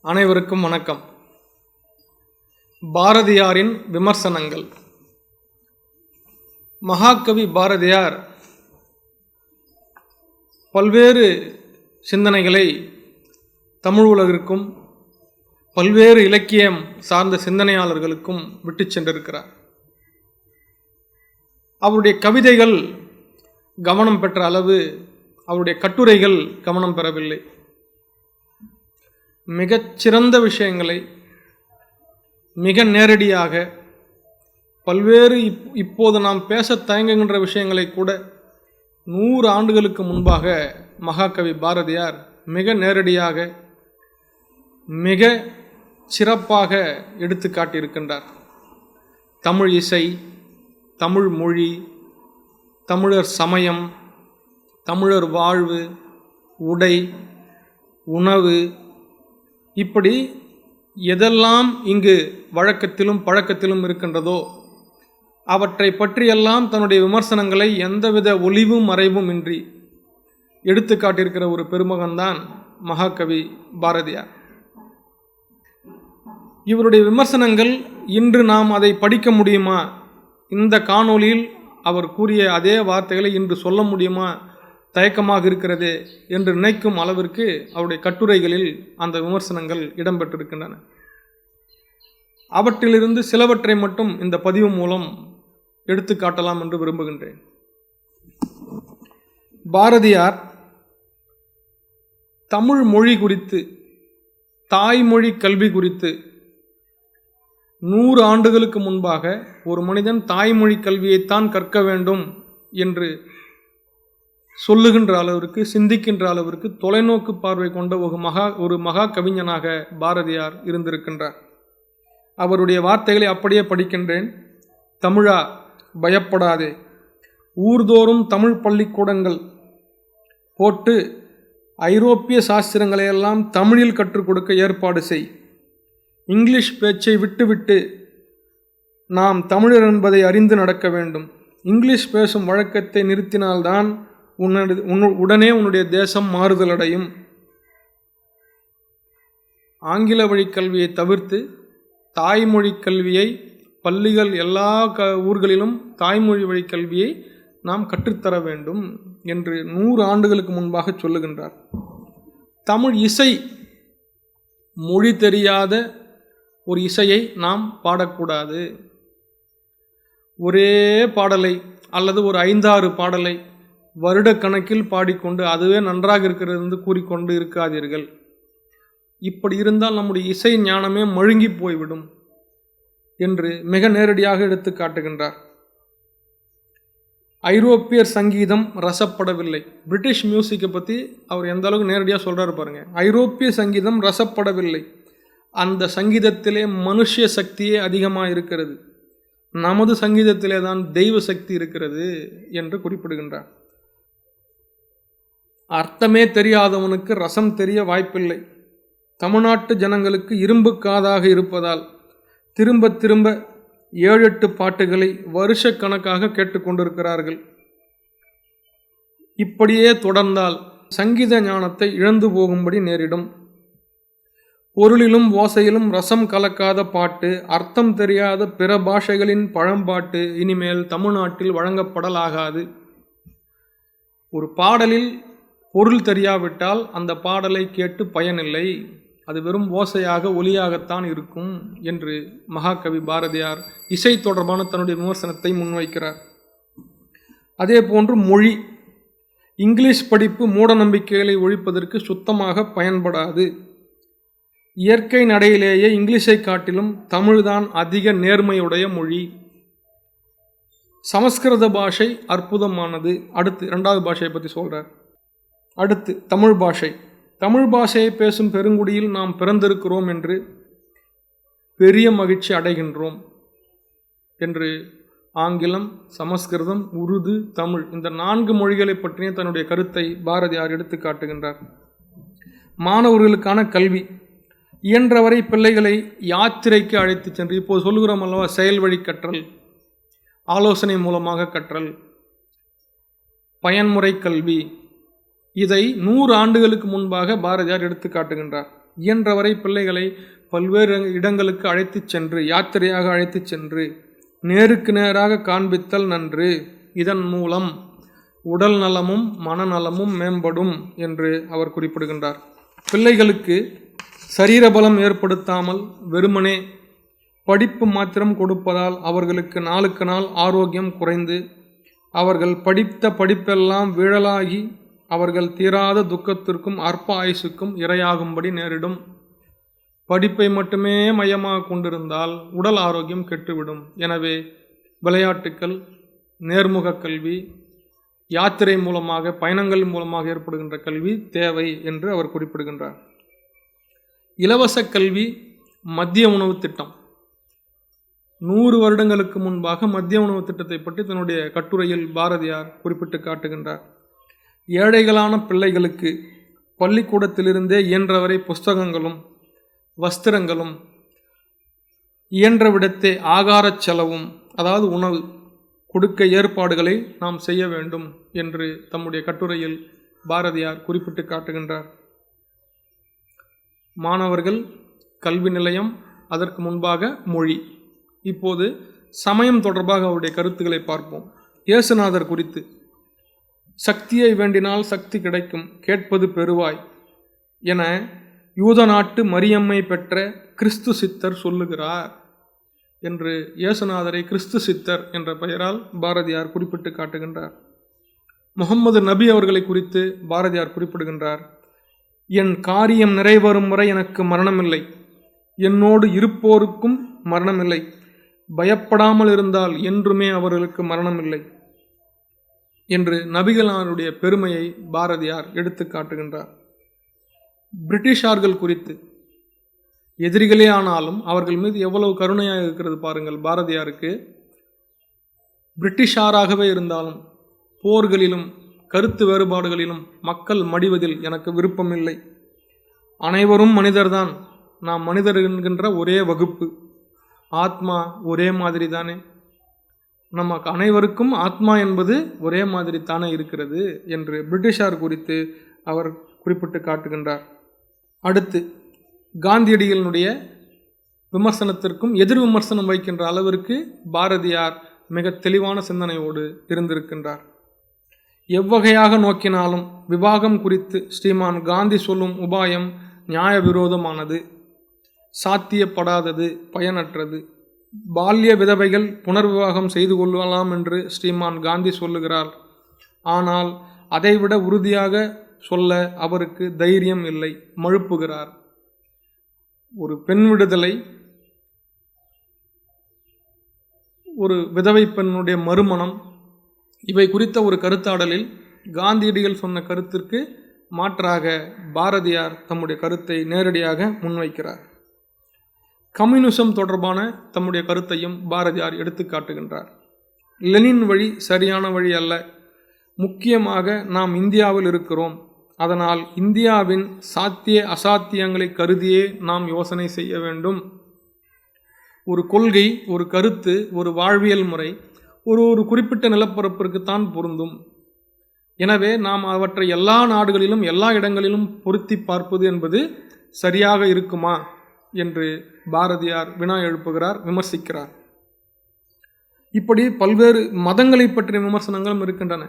அனைவருக்கும் வணக்கம். பாரதியாரின் விமர்சனங்கள். மகாகவி பாரதியார் பல்வேறு சிந்தனைகளை தமிழ் உலகிற்கும் பல்வேறு இலக்கியம் சார்ந்த சிந்தனையாளர்களுக்கும் விட்டு சென்றிருக்கிறார். அவருடைய கவிதைகள் கவனம் பெற்ற அளவு அவருடைய கட்டுரைகள் கவனம் பெறவில்லை. மிகச்சிறந்த விஷயங்களை மிக நேரடியாக பல்வேறு இப் இப்போது நாம் பேச தயங்குகின்ற விஷயங்களை கூட நூறு ஆண்டுகளுக்கு முன்பாக மகாகவி பாரதியார் மிக நேரடியாக மிக சிறப்பாக எடுத்து காட்டியிருக்கின்றார். தமிழ் இசை தமிழ் மொழி தமிழர் சமயம் தமிழர் வாழ்வு உடை உணவு இப்படி எதெல்லாம் இங்கு வழக்கத்திலும் பழக்கத்திலும் இருக்கின்றதோ அவற்றை பற்றியெல்லாம் தன்னுடைய விமர்சனங்களை எந்தவித ஒளிவும் மறைவும் இன்றி எடுத்து காட்டியிருக்கிற ஒரு பெருமகன்தான் மகாகவி பாரதியார். இவருடைய விமர்சனங்கள் இன்று நாம் அதை படிக்க முடியுமா? இந்த காணொளியில் அவர் கூறிய அதே வார்த்தைகளை இன்று சொல்ல முடியுமா? தயக்கமாக இருக்கிறது என்று நினைக்கும் அளவிற்கு அவருடைய கட்டுரைகளில் அந்த விமர்சனங்கள் இடம்பெற்றிருக்கின்றன. அவற்றிலிருந்து சிலவற்றை மட்டும் இந்த பதிவு மூலம் எடுத்து காட்டலாம் என்று விரும்புகின்றேன். பாரதியார் தமிழ் மொழி குறித்து தாய்மொழி கல்வி குறித்து நூறு ஆண்டுகளுக்கு முன்பாக ஒரு மனிதன் தாய்மொழி கல்வியைத்தான் கற்க வேண்டும் என்று சொல்லுகின்ற அளவிற்கு சிந்திக்கின்ற அளவிற்கு தொலைநோக்கு பார்வை கொண்ட ஒரு மகா ஒரு மகா கவிஞனாக பாரதியார் இருந்திருக்கின்றார். அவருடைய வார்த்தைகளை அப்படியே படிக்கின்றேன். தமிழா பயப்படாதே. ஊர்தோறும் தமிழ் பள்ளிக்கூடங்கள் போட்டு ஐரோப்பிய சாஸ்திரங்களையெல்லாம் தமிழில் கற்றுக் கொடுக்க ஏற்பாடு செய். இங்கிலீஷ் பேச்சை விட்டுவிட்டு நாம் தமிழர் என்பதை அறிந்து நடக்க வேண்டும். இங்கிலீஷ் பேசும் வழக்கத்தை நிறுத்தினால்தான் உன்னது உன்னு உடனே உன்னுடைய தேசம் மாறுதலடையும். ஆங்கில வழி கல்வியை தவிர்த்து தாய்மொழி கல்வியை பள்ளிகள் எல்லா க ஊர்களிலும் தாய்மொழி வழி கல்வியை நாம் கற்றுத்தர வேண்டும் என்று நூறு ஆண்டுகளுக்கு முன்பாக சொல்லுகின்றார். தமிழ் இசை மொழி தெரியாத ஒரு இசையை நாம் பாடக்கூடாது. ஒரே பாடலை அல்லது ஒரு ஐந்தாறு பாடலை வருடக்கணக்கில் பாடிக்கொண்டு அதுவே நன்றாக இருக்கிறது என்று கூறிக்கொண்டு இருக்காதீர்கள். இப்படி இருந்தால் நம்முடைய இசை ஞானமே மழுங்கி போய்விடும் என்று மிக நேரடியாக எடுத்து காட்டுகின்றார். ஐரோப்பியர் சங்கீதம் ரசப்படவில்லை. பிரிட்டிஷ் மியூசிக்கை பற்றி அவர் எந்த அளவுக்கு நேரடியாக சொல்கிறாரு பாருங்கள் ஐரோப்பிய சங்கீதம் ரசப்படவில்லை. அந்த சங்கீதத்திலே மனுஷ சக்தியே அதிகமாக இருக்கிறது. நமது சங்கீதத்திலே தான் தெய்வ சக்தி இருக்கிறது என்று குறிப்பிடுகின்றார். அர்த்தமே தெரியாதவனுக்கு ரசம் தெரிய வாய்ப்பில்லை. தமிழ்நாட்டு ஜனங்களுக்கு இரும்பு காதாக இருப்பதால் திரும்ப திரும்ப ஏழு எட்டு பாட்டுகளை வருஷ கணக்காக கேட்டுக்கொண்டிருக்கிறார்கள் இப்படியே தொடர்ந்தால் சங்கீத ஞானத்தை இழந்து போகும்படி நேரிடும். பொருளிலும் ஓசையிலும் ரசம் கலக்காத பாட்டு அர்த்தம் தெரியாத பிற பாஷைகளின் பழம்பாட்டு இனிமேல் தமிழ்நாட்டில் வழங்கப்படலாகாது. ஒரு பாடலில் பொருள் தெரியாவிட்டால் அந்த பாடலை கேட்டு பயனில்லை. அது வெறும் ஓசையாக ஒலியாகத்தான் இருக்கும் என்று மகாகவி பாரதியார் இசை தொடர்பான தன்னுடைய விமர்சனத்தை முன்வைக்கிறார். அதே போன்று மொழி இங்கிலீஷ் படிப்பு மூட நம்பிக்கைகளை ஒழிப்பதற்கு சுத்தமாக பயன்படாது. இயற்கை நடையிலேயே இங்கிலீஷை காட்டிலும் தமிழ்தான் அதிக நேர்மையுடைய மொழி. சமஸ்கிருத பாஷை அற்புதமானது. அடுத்து இரண்டாவது பாஷையை பற்றி சொல்கிறார் அடுத்து தமிழ் பாஷை. தமிழ் பாஷையை பேசும் பெருங்குடியில் நாம் பிறந்திருக்கிறோம் என்று பெரிய மகிழ்ச்சி அடைகின்றோம் என்று ஆங்கிலம் சமஸ்கிருதம் உருது தமிழ் இந்த நான்கு மொழிகளை பற்றிய தன்னுடைய கருத்தை பாரதியார் எடுத்து காட்டுகின்றார். மாணவர்களுக்கான கல்வி. இயன்றவரை பிள்ளைகளை யாத்திரைக்கு அழைத்து சென்று இப்போது சொல்லுகிறோம் அல்லவா செயல் வழி கற்றல் ஆலோசனை மூலமாக கற்றல் பயன்முறை கல்வி இதை நூறு ஆண்டுகளுக்கு முன்பாக பாரதியார் எடுத்து காட்டுகின்றார். இயன்றவரை பிள்ளைகளை பல்வேறு இடங்களுக்கு அழைத்துச் சென்று யாத்திரையாக அழைத்துச் சென்று நேருக்கு நேராக காண்பித்தல் நன்று. இதன் மூலம் உடல் நலமும் மனநலமும் மேம்படும் என்று அவர் குறிப்பிடுகின்றார். பிள்ளைகளுக்கு சரீரபலம் ஏற்படுத்தாமல் வெறுமனே படிப்பு மாத்திரம் கொடுப்பதால் அவர்களுக்கு நாளுக்கு நாள் ஆரோக்கியம் குறைந்து அவர்கள் படித்த படிப்பெல்லாம் விழலாகி அவர்கள் தீராத துக்கத்திற்கும் அற்ப ஆயுசுக்கும் இரையாகும்படி நேரிடும். படிப்பை மட்டுமே மையமாக கொண்டிருந்தால் உடல் ஆரோக்கியம் கெட்டுவிடும். எனவே விளையாட்டுக்கள் நேர்முக கல்வி யாத்திரை மூலமாக பயணங்கள் மூலமாக ஏற்படுகின்ற கல்வி தேவை என்று அவர் குறிப்பிடுகின்றார். இலவச கல்வி மத்திய உணவு திட்டம். நூறு வருடங்களுக்கு முன்பாக மத்திய உணவு திட்டத்தை பற்றி தன்னுடைய கட்டுரையில் பாரதியார் குறிப்பிட்டு காட்டுகின்றார். ஏழைகளான பிள்ளைகளுக்கு பள்ளிக்கூடத்திலிருந்தே இயன்றவரை புஸ்தகங்களும் வஸ்திரங்களும் இயன்ற விடத்தே ஆகாரச் செலவும் அதாவது உணவு கொடுக்க ஏற்பாடுகளை நாம் செய்ய வேண்டும் என்று தம்முடைய கட்டுரையில் பாரதியார் குறிப்பிட்டு காட்டுகின்றார். மாணவர்கள் கல்வி நிலையம் அதற்கு முன்பாக மொழி. இப்போது சமயம் தொடர்பாக அவருடைய கருத்துக்களை பார்ப்போம். இயேசுநாதர் குறித்து சக்தியை வேண்டினால் சக்தி கிடைக்கும். கேட்பது பெறுவாய். என யூத நாட்டு மரியம்மை பெற்ற கிறிஸ்து சித்தர் சொல்லுகிறார். என்று இயேசுநாதரை கிறிஸ்து சித்தர் என்ற பெயரால் பாரதியார் குறிப்பிட்டு காட்டுகின்றார். முகம்மது நபி அவர்களை குறித்து பாரதியார் குறிப்பிடுகின்றார். என் காரியம் நிறைவேறும் வரை எனக்கு மரணமில்லை. என்னோடு இருப்போருக்கும் மரணமில்லை. பயப்படாமல் இருந்தால் என்றுமே அவர்களுக்கு மரணமில்லை. என்று நபிகளாருடைய பெருமையை பாரதியார் எடுத்து காட்டுகின்றார். பிரிட்டிஷார்கள் குறித்து எதிரிகளே ஆனாலும் அவர்கள் மீது எவ்வளவு கருணையாக இருக்கிறது பாருங்கள் பாரதியாருக்கு. பிரிட்டிஷாராகவே இருந்தாலும் போர்களிலும் கருத்து வேறுபாடுகளிலும் மக்கள் மடிவதில் எனக்கு விருப்பமில்லை. அனைவரும் மனிதர்தான். நாம் மனிதர் என்கின்ற ஒரே வகுப்பு. ஆத்மா ஒரே மாதிரி தானே நமக்கு அனைவருக்கும் ஆத்மா என்பது ஒரே மாதிரி தானே இருக்கிறது என்று பிரிட்டிஷார் குறித்து அவர் குறிப்பிட்டு காட்டுகின்றார். அடுத்து காந்தியடிகளினுடைய விமர்சனத்திற்கும் எதிர் விமர்சனம் வைக்கின்ற அளவிற்கு பாரதியார் மிக தெளிவான சிந்தனையோடு இருந்திருக்கின்றார். எவ்வகையாக நோக்கினாலும் விவாகம் குறித்து ஸ்ரீமான் காந்தி சொல்லும் உபாயம் நியாய விரோதமானது சாத்தியப்படாதது பயனற்றது. பால்ய விதவைகள் புனர்விவாகம் செய்து கொள்ளலாம் என்று ஸ்ரீமான் காந்தி சொல்லுகிறார். ஆனால் அதைவிட உறுதியாக சொல்ல அவருக்கு தைரியம் இல்லை மழுப்புகிறார். ஒரு பெண் விடுதலை ஒரு விதவை பெண்ணுடைய மறுமணம் இவை குறித்த ஒரு கருத்தாடலில் காந்தியடிகள் சொன்ன கருத்திற்கு மாற்றாக பாரதியார் தம்முடைய கருத்தை நேரடியாக முன்வைக்கிறார். கம்யூனிசம் தொடர்பான தம்முடைய கருத்தையும் பாரதியார் எடுத்து காட்டுகின்றார். லெனின் வழி சரியான வழி அல்ல. முக்கியமாக நாம் இந்தியாவில் இருக்கிறோம். அதனால் இந்தியாவின் சாத்திய அசாத்தியங்களை கருதியே நாம் யோசனை செய்ய வேண்டும். ஒரு கொள்கை ஒரு கருத்து ஒரு வாழ்வியல் முறை ஒரு ஒரு குறிப்பிட்ட நிலப்பரப்பிற்குத்தான் பொருந்தும். எனவே நாம் அவற்றை எல்லா நாடுகளிலும் எல்லா இடங்களிலும் பொருத்தி பார்ப்பது என்பது சரியாக இருக்குமா? என்று பாரதியார் வினா எழுப்புகிறார் விமர்சிக்கிறார். இப்படி பல்வேறு மதங்களை பற்றிய விமர்சனங்களும் இருக்கின்றன.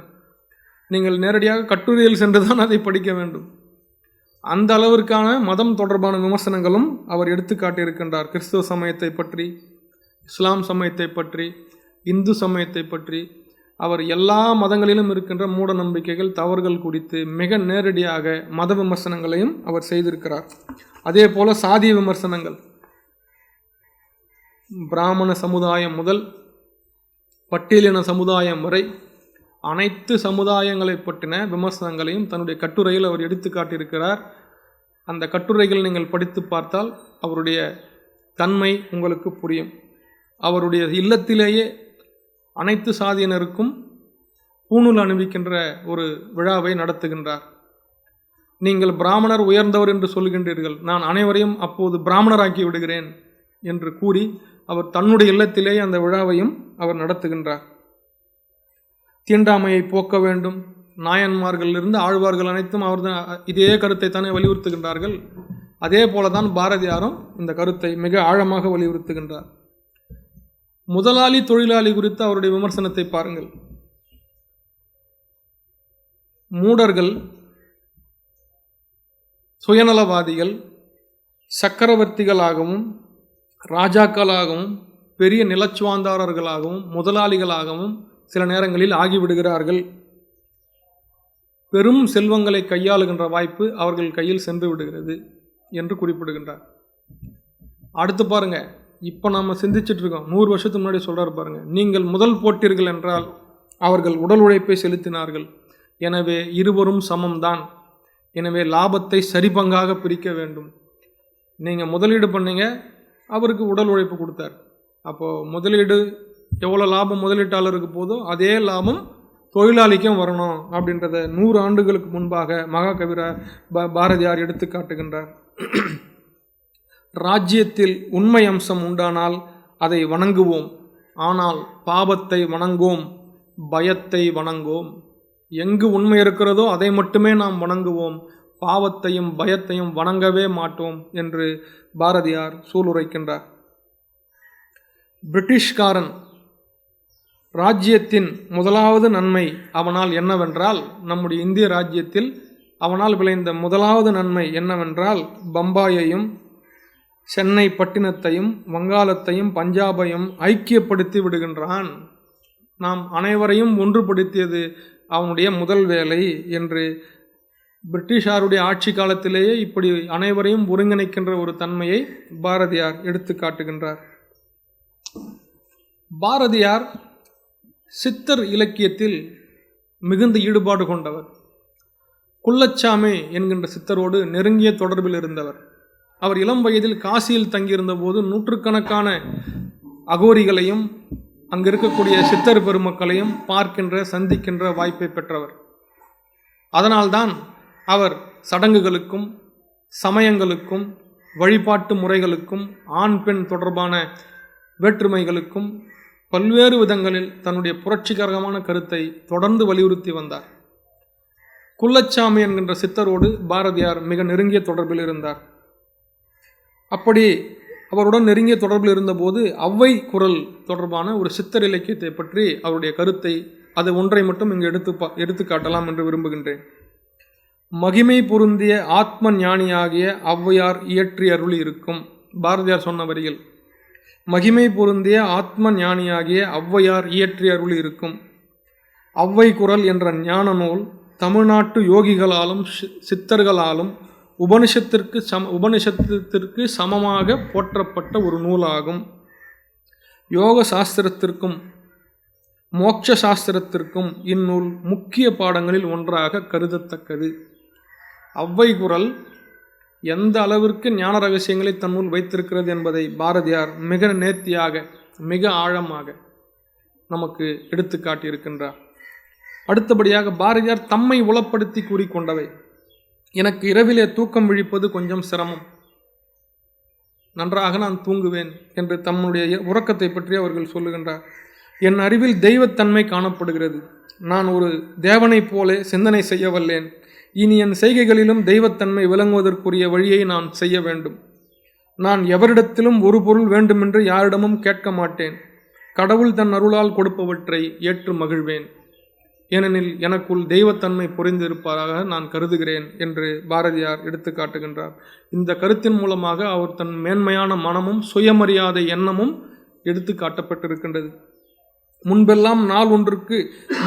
நீங்கள் நேரடியாக கட்டுரையில் சென்றுதான் அதை படிக்க வேண்டும். அந்த அளவிற்கான மதம் தொடர்பான விமர்சனங்களும் அவர் எடுத்துக்காட்டியிருக்கின்றார் கிறிஸ்துவ சமயத்தை பற்றி இஸ்லாம் சமயத்தை பற்றி இந்து சமயத்தை பற்றி அவர் எல்லா மதங்களிலும் இருக்கின்ற மூட நம்பிக்கைகள் தவறுகள் குறித்து மிக நேரடியாக மத விமர்சனங்களையும் அவர் செய்திருக்கிறார். அதே போல சாதிய விமர்சனங்கள். பிராமண சமுதாயம் முதல் பட்டியலின சமுதாயம் வரை அனைத்து சமுதாயங்களை பற்றின விமர்சனங்களையும் தன்னுடைய கட்டுரையில் அவர் எடுத்து காட்டியிருக்கிறார். அந்த கட்டுரைகள் நீங்கள் படித்து பார்த்தால் அவருடைய தன்மை உங்களுக்கு புரியும். அவருடைய இல்லத்திலேயே அனைத்து சாதியினருக்கும் பூணூல் அணிவிக்கின்ற ஒரு விழாவை நடத்துகின்றார். நீங்கள் பிராமணர் உயர்ந்தவர் என்று சொல்கின்றீர்கள். நான் அனைவரையும் அப்போது பிராமணராக்கி விடுகிறேன் என்று கூறி அவர் தன்னுடைய இல்லத்திலேயே அந்த விழாவையும் அவர் நடத்துகின்றார். தீண்டாமையை போக்க வேண்டும். நாயன்மார்களிலிருந்து ஆழ்வார்கள் அனைத்தும் அவர்தான் இதே கருத்தை தானே வலியுறுத்துகின்றார்கள். அதே போல தான் பாரதியாரும் இந்த கருத்தை மிக ஆழமாக வலியுறுத்துகின்றார். முதலாளி தொழிலாளி குறித்து அவருடைய விமர்சனத்தை பாருங்கள். மூடர்கள் சுயநலவாதிகள் சக்கரவர்த்திகளாகவும் ராஜாக்களாகவும் பெரிய நிலச்சுவாந்தாரர்களாகவும் முதலாளிகளாகவும் சில நேரங்களில் ஆகிவிடுகிறார்கள். பெரும் செல்வங்களை கையாளுகின்ற வாய்ப்பு அவர்கள் கையில் சென்று விடுகிறது என்று குறிப்பிடுகின்றார். அடுத்து பாருங்கள் இப்போ நாம் சிந்திச்சிட்டு இருக்கோம் நூறு வருஷத்துக்கு முன்னாடி சொல்கிறார் பாருங்கள் நீங்கள் முதல் போட்டீர்கள் என்றால் அவர்கள் உடல் உழைப்பை செலுத்தினார்கள். எனவே இருவரும் சமம்தான். எனவே லாபத்தை சரிபங்காக பிரிக்க வேண்டும். நீங்கள் முதலீடு பண்ணீங்க அவருக்கு உடல் உழைப்பு கொடுத்தார். அப்போது முதலீடு எவ்வளோ லாபம் முதலீட்டாளருக்கு போதோ அதே லாபம் தொழிலாளிக்கும் வரணும் அப்படின்றத நூறு ஆண்டுகளுக்கு முன்பாக மகாகவிரா பா பாரதியார் எடுத்து காட்டுகின்றார் ராஜ்யத்தில் உண்மை அம்சம் உண்டானால் அதை வணங்குவோம். ஆனால் பாவத்தை வணங்கோம் பயத்தை வணங்கோம். எங்கு உண்மை இருக்கிறதோ அதை மட்டுமே நாம் வணங்குவோம். பாவத்தையும் பயத்தையும் வணங்கவே மாட்டோம் என்று பாரதியார் சூளுரைக்கின்றார். பிரிட்டிஷ்காரன் ராஜ்யத்தின் முதலாவது நன்மை அவனால் என்னவென்றால் நம்முடைய இந்திய ராஜ்யத்தில் அவனால் விளைந்த முதலாவது நன்மை என்னவென்றால் பம்பாயையும் சென்னை பட்டினத்தையும் வங்காளத்தையும் பஞ்சாபையும் ஐக்கியப்படுத்தி விடுகின்றான். நாம் அனைவரையும் ஒன்றுபடுத்தியது அவனுடைய முதல் வேலை என்று பிரிட்டிஷாருடைய ஆட்சி காலத்திலேயே இப்படி அனைவரையும் ஒருங்கிணைக்கின்ற ஒரு தன்மையை பாரதியார் எடுத்து காட்டுகின்றார். பாரதியார் சித்தர் இலக்கியத்தில் மிகுந்த ஈடுபாடு கொண்டவர். குள்ளச்சாமி என்கின்ற சித்தரோடு நெருங்கிய தொடர்பில் இருந்தவர். அவர் இளம் வயதில் காசியில் தங்கியிருந்த போது நூற்றுக்கணக்கான அகோரிகளையும் அங்கு இருக்கக்கூடிய சித்தர் பெருமக்களையும் பார்க்கின்ற சந்திக்கின்ற வாய்ப்பை பெற்றவர். அதனால்தான் அவர் சடங்குகளுக்கும் சமயங்களுக்கும் வழிபாட்டு முறைகளுக்கும் ஆண் பெண் தொடர்பான வேற்றுமைகளுக்கும் பல்வேறு விதங்களில் தன்னுடைய புரட்சிகரமான கருத்தை தொடர்ந்து வலியுறுத்தி வந்தார். குள்ளச்சாமி என்கின்ற சித்தரோடு பாரதியார் மிக நெருங்கிய தொடர்பில் இருந்தார். அப்படி அவருடன் நெருங்கிய தொடர்பில் இருந்தபோது ஔவை குரல் தொடர்பான ஒரு சித்தர் இலக்கியத்தை பற்றி அவருடைய கருத்தை அது ஒன்றை மட்டும் இங்கு எடுத்து பா எடுத்துக்காட்டலாம் என்று விரும்புகின்றேன். மகிமை பொருந்திய ஆத்ம ஞானியாகிய ஔவையார் இயற்றி அருள் இருக்கும் பாரதியார் சொன்ன வரியில் மகிமை பொருந்திய ஆத்ம ஞானியாகிய ஔவையார் இயற்றி அருள் இருக்கும் ஔவை குரல் என்ற ஞான நூல் தமிழ்நாட்டு யோகிகளாலும் சி- சித்தர்களாலும் உபனிஷத்திற்கு சம உபனிஷத்திற்கு சமமாக போற்றப்பட்ட ஒரு நூலாகும். யோக சாஸ்திரத்திற்கும் மோட்ச சாஸ்திரத்திற்கும் இந்நூல் முக்கிய பாடங்களில் ஒன்றாக கருதத்தக்கது. அவ்வை குரல் எந்த அளவிற்கு ஞான ரகசியங்களை தன்னுள் வைத்திருக்கிறது என்பதை பாரதியார் மிக நேர்த்தியாக மிக ஆழமாக நமக்கு எடுத்து காட்டியிருக்கின்றார் அடுத்தபடியாக பாரதியார் தம்மை உளப்படுத்தி கூறிக்கொண்டவை. எனக்கு இரவிலே தூக்கம் விழிப்பது கொஞ்சம் சிரமம். நன்றாக நான் தூங்குவேன் என்று தம்முடைய உறக்கத்தை பற்றி அவர்கள் சொல்லுகின்றார். என் அறிவில் தெய்வத்தன்மை காணப்படுகிறது. நான் ஒரு தேவனைப் போலே சிந்தனை செய்ய வல்லேன். இனி என் செய்கைகளிலும் தெய்வத்தன்மை விளங்குவதற்குரிய வழியை நான் செய்ய வேண்டும். நான் எவரிடத்திலும் ஒரு பொருள் வேண்டுமென்று யாரிடமும் கேட்க மாட்டேன். கடவுள் தன் அருளால் கொடுப்பவற்றை ஏற்று மகிழ்வேன். ஏனெனில் எனக்குள் தெய்வத்தன்மை புரிந்திருப்பதாக நான் கருதுகிறேன் என்று பாரதியார் எடுத்து காட்டுகின்றார். இந்த கருத்தின் மூலமாக அவர் தன் மேன்மையான மனமும் சுயமரியாதை எண்ணமும் எடுத்து காட்டப்பட்டிருக்கின்றது. முன்பெல்லாம் நாள் ஒன்றுக்கு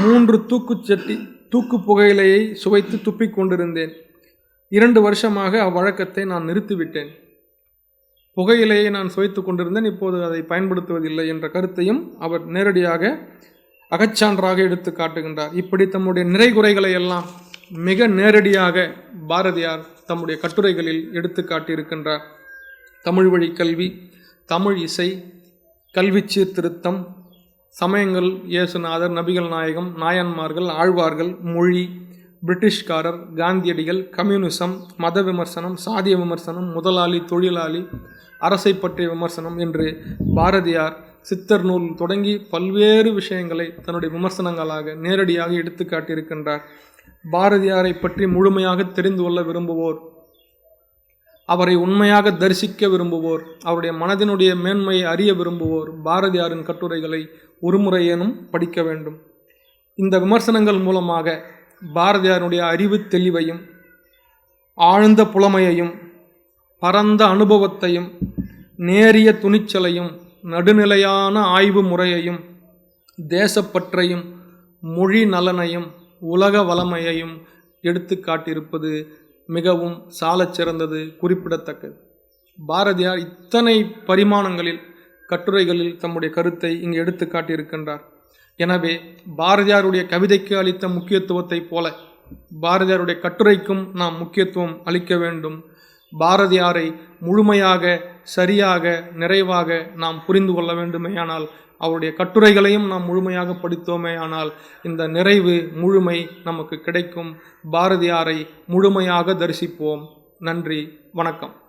மூன்று தூக்குச்சட்டி தூக்கு புகையிலையை சுவைத்து துப்பிக் கொண்டிருந்தேன். இரண்டு வருஷமாக அவ்வழக்கத்தை நான் நிறுத்திவிட்டேன். புகையிலையை நான் சுவைத்து கொண்டிருந்தேன் இப்போது அதை பயன்படுத்துவதில்லை என்ற கருத்தையும் அவர் நேரடியாக அகச்சான்றாக எடுத்து காட்டுகின்றார். இப்படி தம்முடைய நிறைகுறைகளை எல்லாம் மிக நேரடியாக பாரதியார் தம்முடைய கட்டுரைகளில் எடுத்து காட்டியிருக்கின்றார். தமிழ் வழி கல்வி தமிழ் இசை கல்வி சீர்திருத்தம் சமயங்கள் இயேசுநாதர் நபிகள் நாயகம் நாயன்மார்கள் ஆழ்வார்கள் மொழி பிரிட்டிஷ்காரர் காந்தியடிகள் கம்யூனிசம் மத விமர்சனம் சாதிய விமர்சனம் முதலாளி தொழிலாளி அரசை பற்றிய விமர்சனம் என்று பாரதியார் சித்தர் நூல் தொடங்கி பல்வேறு விஷயங்களை தன்னுடைய விமர்சனங்களாக நேரடியாக எடுத்து காட்டியிருக்கின்றார். பாரதியாரை பற்றி முழுமையாக தெரிந்து கொள்ள விரும்புவோர் அவரை உண்மையாக தரிசிக்க விரும்புவோர் அவருடைய மனதினுடைய மேன்மையை அறிய விரும்புவோர் பாரதியாரின் கட்டுரைகளை ஒருமுறையேனும் படிக்க வேண்டும். இந்த விமர்சனங்கள் மூலமாக பாரதியாருடைய அறிவு தெளிவையும் ஆழ்ந்த புலமையையும் பரந்த அனுபவத்தையும் நேரிய துணிச்சலையும் நடுநிலையான ஆய்வு முறையையும் தேசப்பற்றையும் மொழி நலனையும் உலக வளமையையும் எடுத்து காட்டியிருப்பது மிகவும் சாலச் சிறந்தது குறிப்பிடத்தக்கது. பாரதியார் இத்தனை பரிமாணங்களில் கட்டுரைகளில் தம்முடைய கருத்தை இங்கு எடுத்து காட்டியிருக்கின்றார். எனவே பாரதியாருடைய கவிதைக்கு அளித்த முக்கியத்துவத்தைப் போல பாரதியாருடைய கட்டுரைக்கும் நாம் முக்கியத்துவம் அளிக்க வேண்டும். பாரதியாரை முழுமையாக சரியாக நிறைவாக நாம் புரிந்து கொள்ள வேண்டுமேயானால் அவருடைய கட்டுரைகளையும் நாம் முழுமையாக படித்தோமே ஆனால் இந்த நிறைவு முழுமை நமக்கு கிடைக்கும். பாரதியாரை முழுமையாக தரிசிப்போம். நன்றி வணக்கம்.